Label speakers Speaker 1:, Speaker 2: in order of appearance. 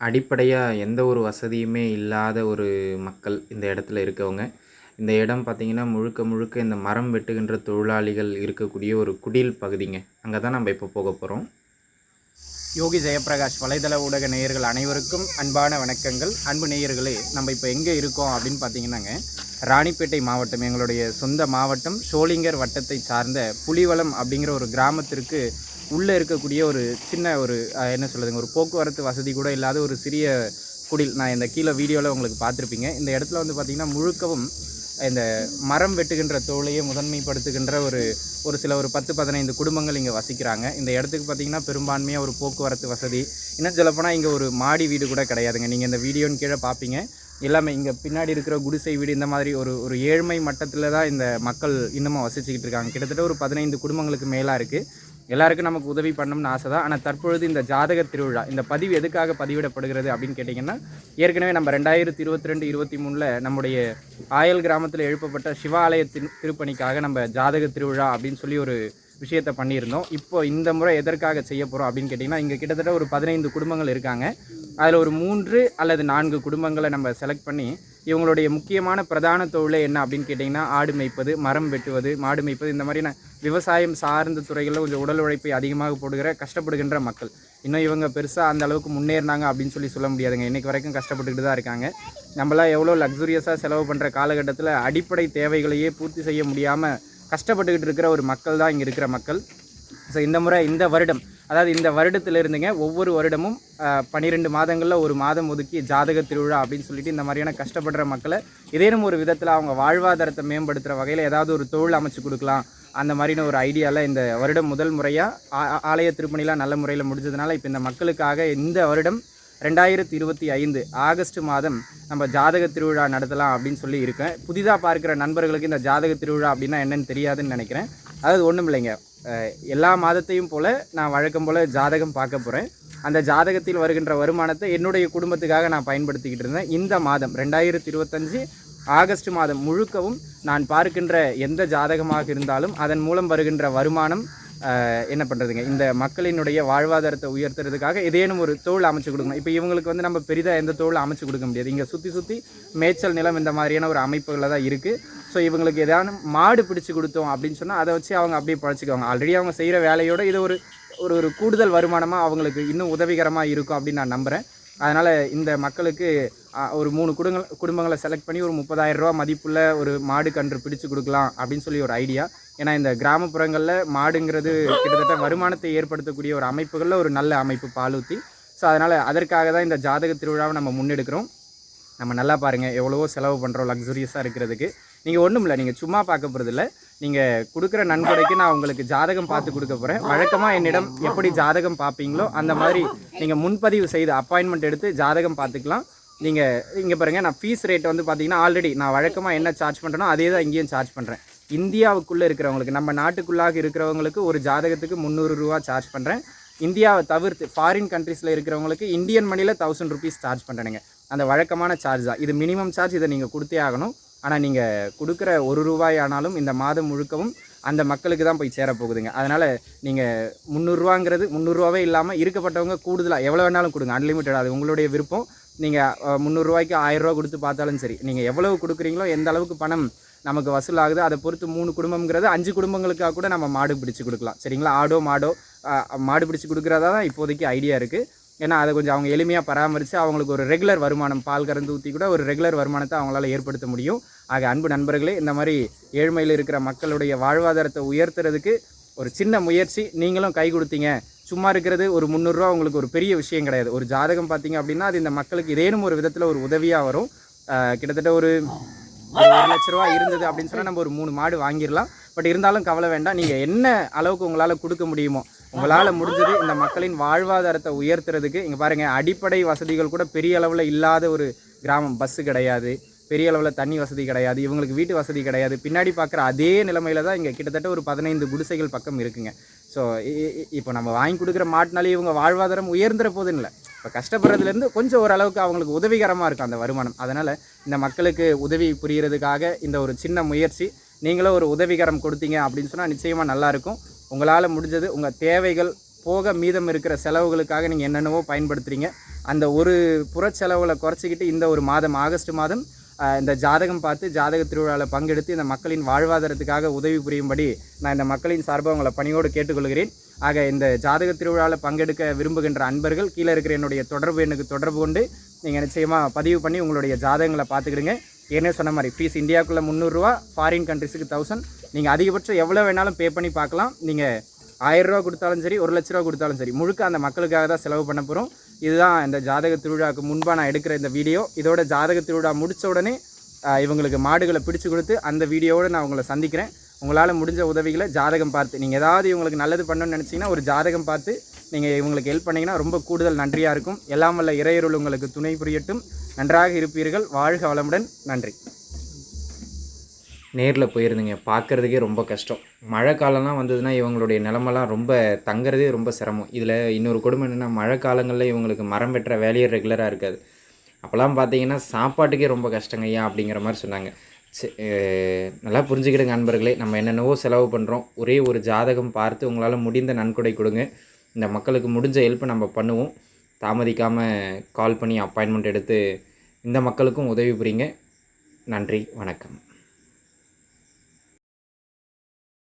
Speaker 1: அடிப்படையாக எந்த ஒரு வசதியுமே இல்லாத ஒரு மக்கள் இந்த இடத்துல இருக்கவங்க. இந்த இடம் பார்த்திங்கன்னா முழுக்க முழுக்க இந்த மரம் வெட்டுகின்ற தொழிலாளிகள் இருக்கக்கூடிய ஒரு குடில் பகுதிங்க. அங்கே தான் நம்ம இப்போ போக போகிறோம்
Speaker 2: யோகி ஜெயபிரகாஷ் வலைதள ஊடக நேயர்கள் அனைவருக்கும் அன்பான வணக்கங்கள். அன்பு நேயர்களே நம்ம இப்போ எங்கே இருக்கோம் அப்படின்னு பார்த்தீங்கன்னாங்க ராணிப்பேட்டை மாவட்டம் எங்களுடைய சொந்த மாவட்டம் ஷோலிங்கர் வட்டத்தை சார்ந்த புலிவளம் அப்படிங்கிற ஒரு கிராமத்திற்கு உள்ளே இருக்கக்கூடிய ஒரு சின்ன ஒரு என்ன சொல்லுதுங்க ஒரு போக்குவரத்து வசதி கூட இல்லாத ஒரு சிறிய குடில். நான் இந்த கீழே வீடியோவில் உங்களுக்கு பார்த்துருப்பீங்க. இந்த இடத்துல வந்து பார்த்திங்கன்னா முழுக்கவும் இந்த மரம் வெட்டுகின்ற தொழிலையே முதன்மைப்படுத்துகின்ற ஒரு ஒரு சில ஒரு பத்து பதினைந்து குடும்பங்கள் இங்கே வசிக்கிறாங்க. இந்த இடத்துக்கு பார்த்தீங்கன்னா பெரும்பான்மையாக ஒரு போக்குவரத்து வசதி. இன்னும் சொல்லப்போனால் இங்கே ஒரு மாடி வீடு கூட கிடையாதுங்க. நீங்கள் இந்த வீடியோன்னு கீழே பார்ப்பீங்க எல்லாமே இங்கே பின்னாடி இருக்கிற குடிசை வீடு இந்த மாதிரி ஒரு ஒரு ஏழ்மை மட்டத்தில் தான் இந்த மக்கள் இன்னமும் வசிச்சுக்கிட்டு இருக்காங்க. கிட்டத்தட்ட ஒரு பதினைந்து குடும்பங்களுக்கு மேலாக இருக்குது எல்லாருக்கும் நமக்கு உதவி பண்ணணும்னு ஆசை தான் ஆனால் தற்பொழுது இந்த ஜாதக திருவிழா இந்த பதிவு எதுக்காக பதிவிடப்படுகிறது அப்படின்னு கேட்டிங்கன்னா ஏற்கனவே நம்ம ரெண்டாயிரத்தி இருபத்தி ரெண்டு இருபத்தி மூணில் நம்முடைய ஆயல் கிராமத்தில் எழுப்பப்பட்ட சிவாலய திரு திருப்பணிக்காக நம்ம ஜாதக திருவிழா அப்படின்னு சொல்லி ஒரு விஷயத்தை பண்ணியிருந்தோம். இப்போ இந்த முறை எதற்காக செய்ய போகிறோம் அப்படின்னு கேட்டிங்கன்னா இங்கே கிட்டத்தட்ட ஒரு பதினைந்து குடும்பங்கள் இருக்காங்க. அதில் ஒரு மூன்று அல்லது நான்கு குடும்பங்களை நம்ம செலக்ட் பண்ணி இவங்களுடைய முக்கியமான பிரதான தொழிலே என்ன அப்படின்னு கேட்டிங்கன்னா ஆடு மேய்ப்பது மரம் வெட்டுவது மாடு மேய்ப்பது இந்த மாதிரியான விவசாயம் சார்ந்த துறைகளில் கொஞ்சம் உடல் உழைப்பை அதிகமாக போடுகிற கஷ்டப்படுகின்ற மக்கள். இன்னும் இவங்க பெருசாக அந்த அளவுக்கு முன்னேறினாங்க அப்படின்னு சொல்லி சொல்ல முடியாதுங்க. இன்றைக்கி வரைக்கும் கஷ்டப்பட்டுக்கிட்டு தான் இருக்காங்க. நம்மளாம் எவ்வளோ லக்ஸுரியஸாக செலவு பண்ணுற காலகட்டத்தில் அடிப்படை தேவைகளையே பூர்த்தி செய்ய முடியாமல் கஷ்டப்பட்டுக்கிட்டு இருக்கிற ஒரு மக்கள் தான் இங்கே இருக்கிற மக்கள். ஸோ இந்த முறை இந்த வருடம் அதாவது இந்த வருடத்தில் இருந்துங்க ஒவ்வொரு வருடமும் பன்னிரெண்டு மாதங்களில் ஒரு மாதம் ஒதுக்கி ஜாதக திருவிழா அப்படின்னு சொல்லிட்டு இந்த மாதிரியான கஷ்டப்படுற மக்களை ஏதேனும் ஒரு விதத்தில் அவங்க வாழ்வாதாரத்தை மேம்படுத்துகிற வகையில் ஏதாவது ஒரு தொழில் அமைச்சு கொடுக்கலாம். அந்த மாதிரின ஒரு ஐடியாவில் இந்த வருடம் முதல் முறையாக ஆலய திருப்பணிலாம் நல்ல முறையில் முடிஞ்சதுனால இப்போ இந்த மக்களுக்காக இந்த வருடம் ரெண்டாயிரத்தி இருபத்தி ஐந்து ஆகஸ்ட் மாதம் நம்ம ஜாதக திருவிழா நடத்தலாம் அப்படின்னு சொல்லி இருக்கேன். புதிதாக பார்க்குற நண்பர்களுக்கு இந்த ஜாதக திருவிழா அப்படின்னா என்னன்னு தெரியாதுன்னு நினைக்கிறேன். அதாவது ஒன்றும் இல்லைங்க எல்லா மாதத்தையும் போல் நான் வழக்கம் போல் ஜாதகம் பார்க்க போகிறேன் அந்த ஜாதகத்தில் வருகின்ற வருமானத்தை என்னுடைய குடும்பத்துக்காக நான் பயன்படுத்திக்கிட்டு இருந்தேன். இந்த மாதம் ரெண்டாயிரத்தி இருபத்தஞ்சு ஆகஸ்ட் மாதம் முழுக்கவும் நான் பார்க்கின்ற எந்த ஜாதகமாக இருந்தாலும் அதன் மூலம் வருகின்ற வருமானம் என்ன பண்ணுறதுங்க இந்த மக்களினுடைய வாழ்வாதாரத்தை உயர்த்துறதுக்காக ஏதேனும் ஒரு தொழில் அமைச்சு கொடுக்கணும். இப்போ இவங்களுக்கு வந்து நம்ம பெரிதாக எந்த தொழில் அமைச்சு கொடுக்க முடியாது. இங்கே சுற்றி சுற்றி மேய்ச்சல் நிலம் இந்த மாதிரியான ஒரு அமைப்புகளில் தான் இருக்குது ஸோ இவங்களுக்கு எதாவது மாடு பிடிச்சி கொடுத்தோம் அப்படின்னு சொன்னால் அதை வச்சு அவங்க அப்படியே பழச்சிக்குவாங்க. ஆல்ரெடி அவங்க செய்கிற வேலையோட இது ஒரு ஒரு ஒரு கூடுதல் வருமானமாக அவங்களுக்கு இன்னும் உதவிகரமாக இருக்கும் அப்படின்னு நான் நம்புகிறேன் அதனால் இந்த மக்களுக்கு ஒரு மூணு குடும்பங்கள் குடும்பங்களை செலக்ட் பண்ணி ஒரு முப்பதாயிரம் ரூபா மதிப்புள்ள ஒரு மாடு கன்று பிடிச்சு கொடுக்கலாம் அப்படின்னு சொல்லி ஒரு ஐடியா ஏன்னா இந்த கிராமப்புறங்களில் மாடுங்கிறது கிட்டத்தட்ட வருமானத்தை ஏற்படுத்தக்கூடிய ஒரு அமைப்புகளில் ஒரு நல்ல அமைப்பு பாலூத்தி. ஸோ அதனால் அதற்காக தான் இந்த ஜாதக திருவிழாவை நம்ம முன்னெடுக்கிறோம். நம்ம நல்லா பாருங்கள் எவ்வளவோ செலவு பண்ணுறோம் லக்ஸுரியஸாக இருக்கிறதுக்கு. நீங்கள் ஒன்றும் இல்லை நீங்கள் சும்மா பார்க்க போகிறதில்ல நீங்கள் கொடுக்குற நன்கொடைக்கு நான் உங்களுக்கு ஜாதகம் பார்த்து கொடுக்க போகிறேன் வழக்கமாக என்னிடம் எப்படி ஜாதகம் பார்ப்பீங்களோ அந்த மாதிரி நீங்கள் முன்பதிவு செய்து அப்பாயின்மெண்ட் எடுத்து ஜாதகம் பார்த்துக்கலாம். நீங்கள் இங்கே பாருங்கள் நான் ஃபீஸ் ரேட் வந்து பார்த்தீங்கன்னா ஆல்ரெடி நான் வழக்கமாக என்ன சார்ஜ் பண்ணுறேனோ அதே தான் இங்கேயும் சார்ஜ் பண்ணுறேன் இந்தியாவுக்குள்ளே இருக்கிறவங்களுக்கு நம்ம நாட்டுக்குள்ளாக இருக்கிறவங்களுக்கு ஒரு ஜாதகத்துக்கு முந்நூறு ரூபா சார்ஜ் பண்ணுறேன் இந்தியாவை தவிர்த்து ஃபாரின் கண்ட்ரீஸில் இருக்கிறவங்களுக்கு இந்தியன் மணியில் தௌசண்ட் ருபீஸ் சார்ஜ் பண்ணுறேனுங்க அந்த வழக்கமான சார்ஜ் தான். இது மினிமம் சார்ஜ் இதை நீங்கள் கொடுத்தே ஆகணும். ஆனால் நீங்கள் கொடுக்குற ஒரு ரூபாய் ஆனாலும் இந்த மாதம் முழுக்கவும் அந்த மக்களுக்கு தான் போய் சேரப்போகுதுங்க அதனால் நீங்கள் முந்நூறுரூவாங்கிறது முந்நூறுரூவாவே இல்லாமல் இருக்கப்பட்டவங்க கூடுதலாக எவ்வளோ வேணாலும் கொடுங்க. அன்லிமிட்டட் அது உங்களுடைய விருப்பம். நீங்கள் முந்நூறுரூவாய்க்கு ஆயிரரூவா கொடுத்து பார்த்தாலும் சரி நீங்கள் எவ்வளவு கொடுக்குறீங்களோ எந்த அளவுக்கு பணம் நமக்கு வசூலாகுது அதை பொறுத்து மூணு குடும்பங்கிறது அஞ்சு குடும்பங்களுக்காக கூட நம்ம மாடு பிடிச்சி கொடுக்கலாம். சரிங்களா? ஆடோ மாடோ மாடு பிடிச்சி கொடுக்குறதா தான் இப்போதைக்கு ஐடியா இருக்குது ஏன்னா அதை கொஞ்சம் அவங்க எளிமையாக பராமரித்து அவங்களுக்கு ஒரு ரெகுலர் வருமானம் பால் கறந்து ஊற்றி கூட ஒரு ரெகுலர் வருமானத்தை அவங்களால ஏற்படுத்த முடியும். ஆக அன்பு நண்பர்களே இந்த மாதிரி ஏழ்மையில் இருக்கிற மக்களுடைய வாழ்வாதாரத்தை உயர்த்துறதுக்கு ஒரு சின்ன முயற்சி நீங்களும் கை கொடுத்தீங்க. சும்மா இருக்கிறது ஒரு முந்நூறுரூவா உங்களுக்கு ஒரு பெரிய விஷயம் கிடையாது. ஒரு ஜாதகம் பார்த்தீங்க அப்படின்னா அது இந்த மக்களுக்கு ஏதேனும் ஒரு விதத்தில் ஒரு உதவியாக வரும். கிட்டத்தட்ட ஒரு ஒரு ஒரு லட்ச ரூபா இருந்தது அப்படின்னு சொன்னால் நம்ம ஒரு மூணு மாடு வாங்கிடலாம். பட் இருந்தாலும் கவலை வேண்டாம். நீங்கள் என்ன அளவுக்கு உங்களால் கொடுக்க முடியுமோ உங்களால் முடிஞ்சது இந்த மக்களின் வாழ்வாதாரத்தை உயர்த்துறதுக்கு இங்கே பாருங்கள் அடிப்படை வசதிகள் கூட பெரிய அளவில் இல்லாத ஒரு கிராமம். பஸ்ஸு கிடையாது பெரிய அளவில் தண்ணி வசதி கிடையாது இவங்களுக்கு வீட்டு வசதி கிடையாது. பின்னாடி பார்க்குற அதே நிலமையில தான் இங்கே கிட்டத்தட்ட ஒரு பதினைந்து குடிசைகள் பக்கம் இருக்குங்க. ஸோ இப்போ நம்ம வாங்கி கொடுக்குற மாட்டினாலே இவங்க வாழ்வாதாரம் உயர்ந்துற போதுன்னு இல்லை. இப்போ கஷ்டப்படுறதுலேருந்து கொஞ்சம் ஓரளவுக்கு அவங்களுக்கு உதவிகரமாக இருக்கும் அந்த வருமானம். அதனால் இந்த மக்களுக்கு உதவி புரிகிறதுக்காக இந்த ஒரு சின்ன முயற்சி நீங்களும் ஒரு உதவிகரம் கொடுத்தீங்க அப்படின்னு சொன்னால் நிச்சயமாக நல்லாயிருக்கும் உங்களால் முடிஞ்சது உங்கள் தேவைகள் போக மீதம் இருக்கிற செலவுகளுக்காக நீங்கள் என்னென்னவோ பயன்படுத்துகிறீங்க அந்த ஒரு புறச்செலவில் குறைச்சிக்கிட்டு இந்த ஒரு மாதம் ஆகஸ்ட் மாதம் இந்த ஜாதகம் பார்த்து ஜாதக திருவிழாவில் பங்கெடுத்து இந்த மக்களின் வாழ்வாதாரத்துக்காக உதவி புரியும்படி நான் இந்த மக்களின் சார்பாக உங்களை பணியோடு கேட்டுக்கொள்கிறேன். ஆக இந்த ஜாதக திருவிழாவில் பங்கெடுக்க விரும்புகின்ற அன்பர்கள் கீழே இருக்கிற என்னுடைய தொடர்பு எண்ணுக்கு தொடர்பு கொண்டு நீங்கள் நிச்சயமாக பதிவு பண்ணி உங்களுடைய ஜாதகங்களை பார்த்துக்கிடுங்க. ஏற்கனவே சொன்ன மாதிரி ஃபீஸ் இந்தியாவுக்குள்ளே முந்நூறுரூவா ஃபாரின் கண்ட்ரிஸுக்கு தௌசண்ட் நீங்கள் அதிகபட்சம் எவ்வளோ வேணாலும் பே பண்ணி பார்க்கலாம். நீங்கள் ஆயிரரூவா கொடுத்தாலும் சரி ஒரு லட்ச ரூபா கொடுத்தாலும் சரி முழுக்க அந்த மக்களுக்காக தான் செலவு பண்ண போகிறோம் இதுதான் இந்த ஜாதக திருவிழாவுக்கு முன்பாக நான் எடுக்கிற இந்த வீடியோ. இதோட ஜாதக திருவிழா முடித்த உடனே இவங்களுக்கு மாடுகளை பிடிச்சு கொடுத்து அந்த வீடியோவோடு நான் உங்களை சந்திக்கிறேன். உங்களால் முடிஞ்ச உதவிகளை ஜாதகம் பார்த்து நீங்கள் ஏதாவது இவங்களுக்கு நல்லது பண்ணணும்னு நினச்சிங்கன்னா ஒரு ஜாதகம் பார்த்து நீங்கள் இவங்களுக்கு ஹெல்ப் பண்ணிங்கன்னா ரொம்ப கூடுதல் நன்றியாக இருக்கும். எல்லாம் வல்ல இறையருள் உங்களுக்கு துணை புரியட்டும். நன்றாக இருப்பீர்கள். வாழ்க வளமுடன். நன்றி.
Speaker 1: நேரில் போயிருந்தீங்க. பார்க்குறதுக்கே ரொம்ப கஷ்டம். மழை காலம்லாம் வந்ததுன்னா இவங்களுடைய நிலமெல்லாம் ரொம்ப தங்குறதே ரொம்ப சிரமம். இதில் இன்னொரு கொடுமை என்னென்னா மழை காலங்களில் இவங்களுக்கு மரம் பெற்ற வேலையே ரெகுலராக இருக்காது. அப்போல்லாம் பார்த்தீங்கன்னா சாப்பாட்டுக்கே ரொம்ப கஷ்டங்க ஐயா அப்படிங்கிற மாதிரி சொன்னாங்க. சே- நல்லா புரிஞ்சுக்கிடுங்க நண்பர்களே. நம்ம என்னென்னவோ செலவு பண்ணுறோம் ஒரே ஒரு ஜாதகம் பார்த்து உங்களால் முடிந்த நன்கொடை கொடுங்க. இந்த மக்களுக்கு முடிஞ்ச ஹெல்ப்பை நம்ம பண்ணுவோம். தாமதிக்காமல் கால் பண்ணி அப்பாயின்மெண்ட் எடுத்து இந்த மக்களுக்கும் உதவி புரியுங்க நன்றி. வணக்கம்.